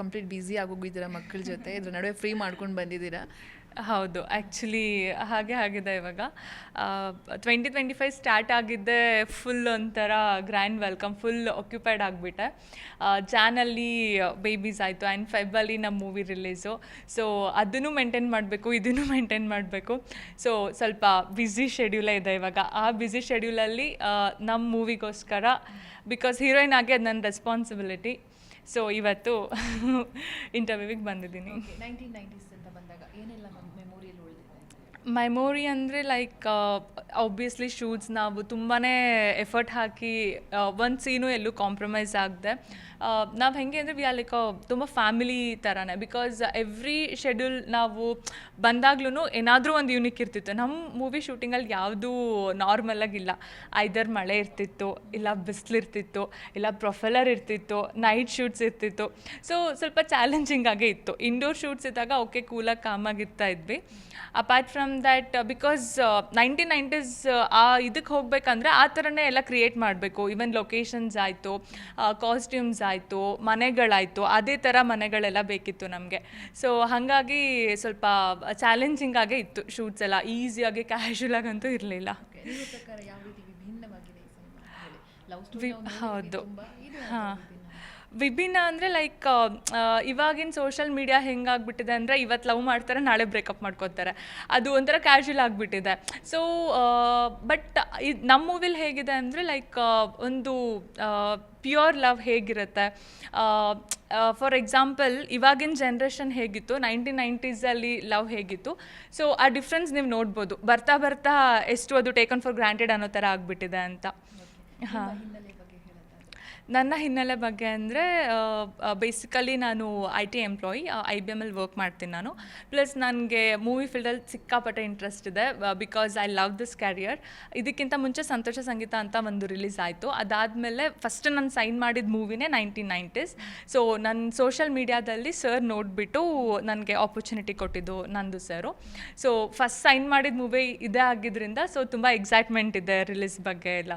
Complete busy ಆಗೋಗಿದ್ದೀರಾ ಮಕ್ಕಳ ಜೊತೆ? ಇದ್ರ ನಡುವೆ ಫ್ರೀ ಮಾಡ್ಕೊಂಡು ಬಂದಿದ್ದೀರಾ? ಹೌದು. ಆ್ಯಕ್ಚುಲಿ ಹಾಗೆ ಆಗಿದೆ ಇವಾಗ. ಟ್ವೆಂಟಿ ಟ್ವೆಂಟಿ ಫೈವ್ ಸ್ಟಾರ್ಟ್ ಆಗಿದ್ದೆ ಫುಲ್ ಒಂಥರ ಗ್ರ್ಯಾಂಡ್ ವೆಲ್ಕಮ್ ಫುಲ್ ಆಕ್ಯುಪೈಡ್ ಆಗಿಬಿಟ್ಟೆ. ಜಾನಲ್ಲಿ ಬೇಬೀಸ್ ಆಯಿತು ಆ್ಯಂಡ್ ಫೆಬ್ರಲ್ಲಿ ನಮ್ಮ ಮೂವಿ ರಿಲೀಸು ಸೊ ಅದನ್ನು ಮೇಂಟೈನ್ ಮಾಡಬೇಕು, ಇದನ್ನು ಮೇಂಟೈನ್ ಮಾಡಬೇಕು. ಸೊ ಸ್ವಲ್ಪ ಬ್ಯುಸಿ ಶೆಡ್ಯೂಲೇ ಇದೆ ಇವಾಗ. ಆ ಬ್ಯುಸಿ ಶೆಡ್ಯೂಲಲ್ಲಿ ನಮ್ಮ ಮೂವಿಗೋಸ್ಕರ ಬಿಕಾಸ್ ಹೀರೋಯಿನ್ ಆಗಿ ಅದು ನನ್ನ ರೆಸ್ಪಾನ್ಸಿಬಿಲಿಟಿ ಸೊ ಇವತ್ತು ಇಂಟರ್ವ್ಯೂವಿಗೆ ಬಂದಿದ್ದೀನಿ. ಮೆಮೊರಿ ಅಂದರೆ ಲೈಕ್ ಆಬ್ವಿಯಸ್ಲಿ ಶೂಸ್ ನಾವು ತುಂಬಾ ಎಫರ್ಟ್ ಹಾಕಿ ಒಂದು ಸೀನು ಎಲ್ಲೂ ಕಾಂಪ್ರಮೈಸ್ ಆಗದೆ. ನಾವು ಹೆಂಗೆ ಅಂದರೆ ವಿ ಆರ್ ಲೈಕ್ ತುಂಬ ಫ್ಯಾಮಿಲಿ ಥರನೇ ಬಿಕಾಸ್ ಎವ್ರಿ ಶೆಡ್ಯೂಲ್ ನಾವು ಬಂದಾಗ್ಲೂ ಏನಾದರೂ ಒಂದು ಯೂನಿಕ್ ಇರ್ತಿತ್ತು. ನಮ್ಮ ಮೂವಿ ಶೂಟಿಂಗಲ್ಲಿ ಯಾವುದೂ ನಾರ್ಮಲಾಗಿಲ್ಲ ಐದರ್ ಮಳೆ ಇರ್ತಿತ್ತು, ಇಲ್ಲ ಬಿಸಿಲಿರ್ತಿತ್ತು ಇಲ್ಲ ಪ್ರೊಫೆಲರ್ ಇರ್ತಿತ್ತು ನೈಟ್ ಶೂಟ್ಸ್ ಇರ್ತಿತ್ತು. ಸೊ ಸ್ವಲ್ಪ ಚಾಲೆಂಜಿಂಗ್ ಆಗೇ ಇತ್ತು. ಇಂಡೋರ್ ಶೂಟ್ಸ್ ಇದ್ದಾಗ ಓಕೆ ಕೂಲಾಗಿ ಕಾಮಾಗಿರ್ತಾ ಇದ್ವಿ. Apart from that because nineteen nineties ಆ ಇದಕ್ಕೆ ಹೋಗಬೇಕಂದ್ರೆ ಆ ಥರನೇ ಎಲ್ಲ ಕ್ರಿಯೇಟ್ ಮಾಡಬೇಕು. ಈವನ್ ಲೊಕೇಶನ್ಸ್ ಆಯಿತು ಕಾಸ್ಟ್ಯೂಮ್ಸ್ ಆಯಿತು ಮನೆಗಳಾಯಿತು ಅದೇ ಥರ ಮನೆಗಳೆಲ್ಲ ಬೇಕಿತ್ತು ನಮಗೆ. ಸೊ ಹಾಗಾಗಿ ಸ್ವಲ್ಪ ಚಾಲೆಂಜಿಂಗ್ ಆಗೇ ಇತ್ತು ಶೂಟ್ಸ್ ಎಲ್ಲ. ಈಸಿಯಾಗಿ ಕ್ಯಾಶುವಲ್ ಆಗಂತೂ ಇರಲಿಲ್ಲ. ಹೌದು. ಹಾಂ. ವಿಭಿನ್ನ ಅಂದರೆ ಲೈಕ್ ಇವಾಗಿನ ಸೋಷಿಯಲ್ ಮೀಡಿಯಾ ಹೆಂಗಾಗ್ಬಿಟ್ಟಿದೆ ಅಂದರೆ ಇವತ್ತು ಲವ್ ಮಾಡ್ತಾರೆ ನಾಳೆ ಬ್ರೇಕಪ್ ಮಾಡ್ಕೋತಾರೆ. ಅದು ಒಂಥರ ಕ್ಯಾಶುವಲ್ ಆಗಿಬಿಟ್ಟಿದೆ. ಸೊ ಬಟ್ ಇದು ನಮ್ಮ ಮೂವಿಲಿ ಹೇಗಿದೆ ಅಂದರೆ ಲೈಕ್ ಒಂದು ಪ್ಯೂರ್ ಲವ್ ಹೇಗಿರುತ್ತೆ? ಫಾರ್ ಎಕ್ಸಾಂಪಲ್ ಇವಾಗಿನ ಜನ್ರೇಷನ್ ಹೇಗಿತ್ತು? ನೈನ್ಟೀನ್ ನೈಂಟೀಸಲ್ಲಿ ಲವ್ ಹೇಗಿತ್ತು? ಸೊ ಆ ಡಿಫ್ರೆನ್ಸ್ ನೀವು ನೋಡ್ಬೋದು. ಬರ್ತಾ ಬರ್ತಾ ಎಷ್ಟು ಅದು ಟೇಕನ್ ಫಾರ್ ಗ್ರಾಂಟೆಡ್ ಅನ್ನೋ ಥರ ಆಗಿಬಿಟ್ಟಿದೆ ಅಂತ. ಹಾಂ. ನನ್ನ ಹಿನ್ನೆಲೆ ಬಗ್ಗೆ ಅಂದರೆ ಬೇಸಿಕಲಿ ನಾನು I T employee I B ಎಮ್ಮಲ್ಲಿ work ಮಾಡ್ತೀನಿ ನಾನು. ಪ್ಲಸ್ ನನಗೆ ಮೂವಿ ಫೀಲ್ಡಲ್ಲಿ ಸಿಕ್ಕಾಪಟ್ಟೆ ಇಂಟ್ರೆಸ್ಟ್ ಇದೆ because I love this career ಇದಕ್ಕಿಂತ ಮುಂಚೆ ಸಂತೋಷ ಸಂಗೀತ ಅಂತ ಒಂದು ರಿಲೀಸ್ ಆಯಿತು. ಅದಾದಮೇಲೆ ಫಸ್ಟ್ ನಾನು ಸೈನ್ ಮಾಡಿದ ಮೂವಿನೇ ನೈನ್ಟೀನ್ ನೈಂಟೀಸ್ ಸೊ ನನ್ನ ಸೋಷಿಯಲ್ ಮೀಡ್ಯಾದಲ್ಲಿ ಸರ್ ನೋಡಿಬಿಟ್ಟು ನನಗೆ ಆಪರ್ಚುನಿಟಿ ಕೊಟ್ಟಿದ್ದು ನಂದು ಸರು ಸೊ ಫಸ್ಟ್ ಸೈನ್ ಮಾಡಿದ ಮೂವಿ ಇದೇ ಆಗಿದ್ದರಿಂದ ಸೊ ತುಂಬ ಎಕ್ಸೈಟ್ಮೆಂಟ್ ಇದೆ ರಿಲೀಸ್ ಬಗ್ಗೆ ಎಲ್ಲ.